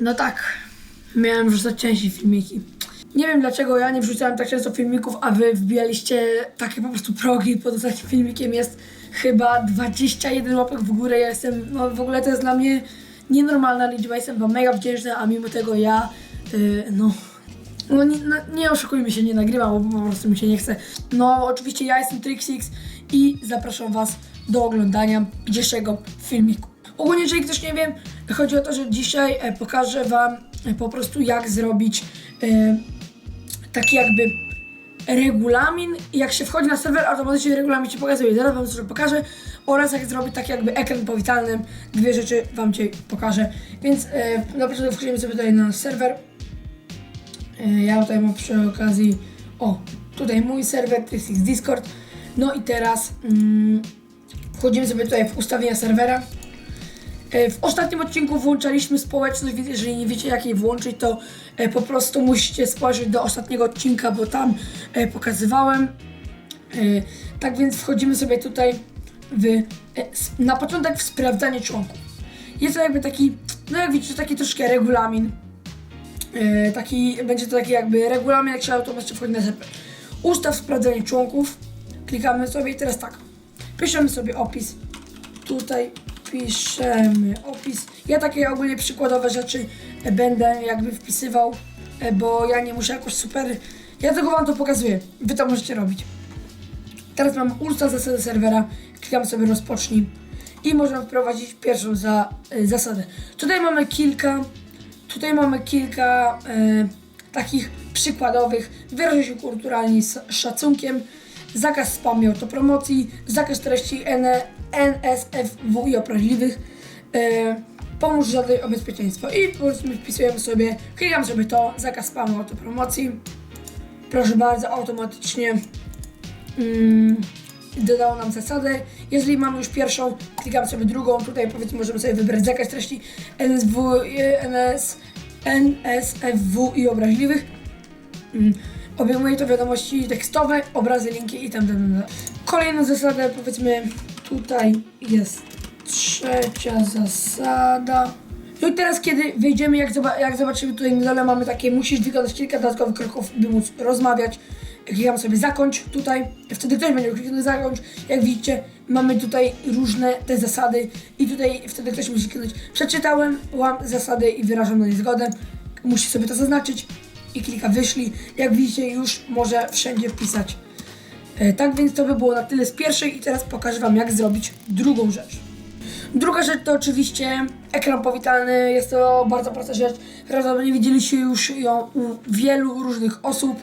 No tak, miałem wrzucać częściej filmiki. Nie wiem dlaczego ja nie wrzucałem tak często filmików, a wy wbijaliście takie po prostu progi pod ostatnim filmikiem jest chyba 21 łapek w górę. Ja jestem, no w ogóle to jest dla mnie nienormalna liczba, jestem wam mega wdzięczna, a mimo tego ja, yy, no, no nie, no nie oszukujmy się, nie nagrywam, bo po prostu mi się nie chce. No oczywiście ja jestem Trixix i zapraszam was do oglądania dzisiejszego filmiku. Ogólnie, jeżeli ktoś nie wie, chodzi o to, że dzisiaj e, pokażę wam e, po prostu jak zrobić e, taki jakby regulamin. Jak się wchodzi na serwer, automatycznie regulamin ci pokazuje. Zaraz wam coś pokażę. Oraz jak zrobić taki jakby ekran powitalny. Dwie rzeczy wam dzisiaj pokażę. Więc e, na początku wchodzimy sobie tutaj na serwer. E, Ja tutaj mam przy okazji, o, tutaj mój serwer, Trixix Discord. No i teraz mm, wchodzimy sobie tutaj w ustawienia serwera. E, W ostatnim odcinku włączaliśmy społeczność, więc jeżeli nie wiecie jak jej włączyć, to e, po prostu musicie spojrzeć do ostatniego odcinka, bo tam e, pokazywałem. Tak więc wchodzimy sobie tutaj w, na początek w sprawdzanie członków. Jest to jakby taki, no jak widzicie, taki troszkę regulamin. Taki, będzie to taki jakby regulamin, jak się automatycznie wchodzi na serwer. Ustaw sprawdzanie członków. Klikamy sobie i teraz tak. Piszemy sobie opis. Tutaj piszemy opis. Ja takie ogólnie przykładowe rzeczy e, będę jakby wpisywał, e, bo ja nie muszę jakoś super. Ja tylko wam to pokazuję. Wy to możecie robić. Teraz mam zasady serwera. Klikam sobie rozpocznij i możemy wprowadzić pierwszą za, y, zasadę. Tutaj mamy kilka, tutaj mamy kilka e, takich przykładowych. Wyrażę się kulturalnie z szacunkiem. Zakaz spamu i autopromocji, zakaz treści NSFW i obraźliwych. E, pomóż żadnej o bezpieczeństwo. I powiedzmy wpisujemy sobie, klikam sobie to, zakaz spamu autopromocji. Proszę bardzo, automatycznie mm, dodało nam zasadę. Jeżeli mamy już pierwszą, klikamy sobie drugą. Tutaj powiedzmy możemy sobie wybrać zakaz treści NSW, e, NS, NSFW i obraźliwych. Mm, Obejmuje to wiadomości tekstowe, obrazy, linki i tam, tam. Kolejna zasada, powiedzmy, tutaj jest trzecia zasada. No i teraz, kiedy wyjdziemy, jak, zoba- jak zobaczymy tutaj na dole, mamy takie, musisz wykonać kilka dodatkowych kroków, by móc rozmawiać. Klikam sobie zakończ tutaj, wtedy ktoś będzie kliknąć zakończ. Jak widzicie, mamy tutaj różne te zasady i tutaj wtedy ktoś musi kliknąć przeczytałem, łam zasady i wyrażam na nie zgodę. Musi sobie to zaznaczyć i klika wyślij. Jak widzicie, już może wszędzie wpisać. E, Tak więc to by było na tyle z pierwszej i teraz pokażę Wam jak zrobić drugą rzecz. Druga rzecz to oczywiście ekran powitalny. Jest to bardzo prosta rzecz. Prawdopodobnie widzieliście już ją u wielu różnych osób,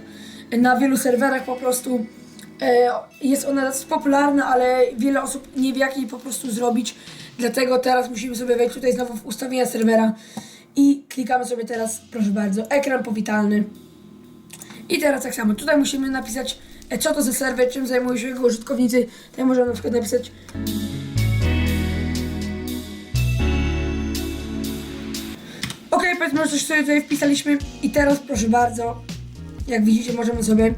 na wielu serwerach po prostu. E, Jest ona dosyć popularna, ale wiele osób nie wie jak jej po prostu zrobić. Dlatego teraz musimy sobie wejść tutaj znowu w ustawienia serwera i klikamy sobie teraz, proszę bardzo, ekran powitalny. I teraz tak samo, tutaj musimy napisać e, co to za serwer, czym zajmują się jego użytkownicy. Tutaj możemy na przykład napisać Ok, powiedzmy, że coś sobie tutaj wpisaliśmy i teraz proszę bardzo, jak widzicie możemy sobie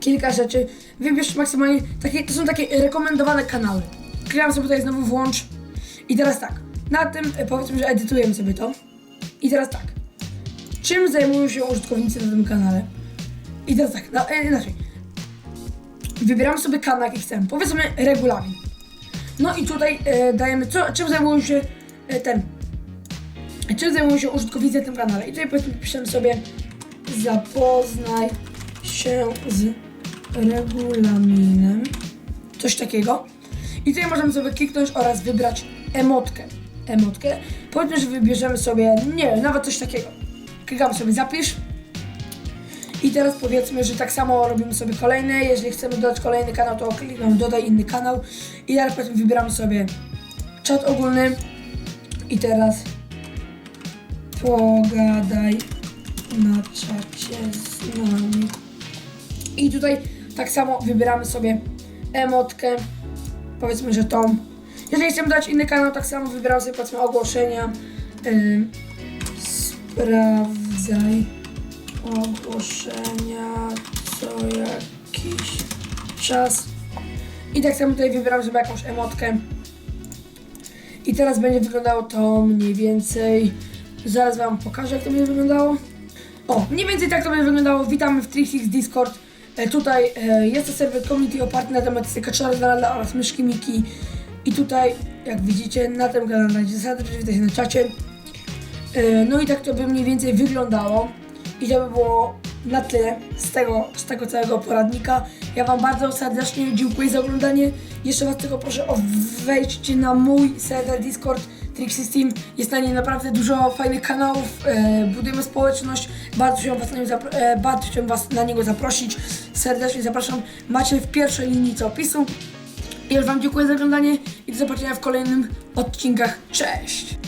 kilka rzeczy wybierz maksymalnie, takie, to są takie rekomendowane kanały. Klikam sobie tutaj znowu włącz i teraz tak, na tym e, powiedzmy, że edytujemy sobie to i teraz tak, czym zajmują się użytkownicy na tym kanale? I teraz tak, no, e, inaczej, wybieramy sobie kanał jaki chcemy, powiedzmy regulamin. No i tutaj e, dajemy, co, czym zajmują się e, ten czym zajmują się użytkownicy na tym kanale. I tutaj powiedzmy piszemy sobie zapoznaj się z regulaminem. Coś takiego. I tutaj możemy sobie kliknąć oraz wybrać emotkę. Emotkę. Powiedzmy, że wybierzemy sobie, nie wiem, nawet coś takiego. Klikamy sobie zapisz. I teraz powiedzmy, że tak samo robimy sobie kolejny. Jeżeli chcemy dodać kolejny kanał, to klikamy dodaj inny kanał. I teraz powiedzmy wybieramy sobie czat ogólny. I teraz pogadaj na czacie z nami. I tutaj tak samo wybieramy sobie emotkę, powiedzmy, że tą. Jeżeli chcemy dać inny kanał, tak samo wybieramy sobie powiedzmy ogłoszenia. Sprawdzaj ogłoszenia co jakiś czas. I tak samo tutaj wybieram sobie jakąś emotkę. I teraz będzie wyglądało to mniej więcej Zaraz wam pokażę, jak to będzie wyglądało. O, mniej więcej tak to będzie wyglądało. Witamy w Trixix Discord. E, tutaj e, jest to serwer community oparty na tematyce Kaczora oraz myszki Miki. I tutaj, jak widzicie, na tym kanale znajdziecie zasady, przeczytajcie na czacie. E, no i tak to by mniej więcej wyglądało. I to by było na tyle z tego, z tego całego poradnika. Ja Wam bardzo serdecznie dziękuję za oglądanie. Jeszcze Was tylko proszę o wejdźcie na mój serwer Discord Trixie Steam. Jest na niej naprawdę dużo fajnych kanałów. E, budujemy społeczność. Bardzo chciałem was, e, was na niego zaprosić. Serdecznie zapraszam. Macie w pierwszej linii opisu. Już Wam dziękuję za oglądanie i do zobaczenia w kolejnym odcinkach. Cześć!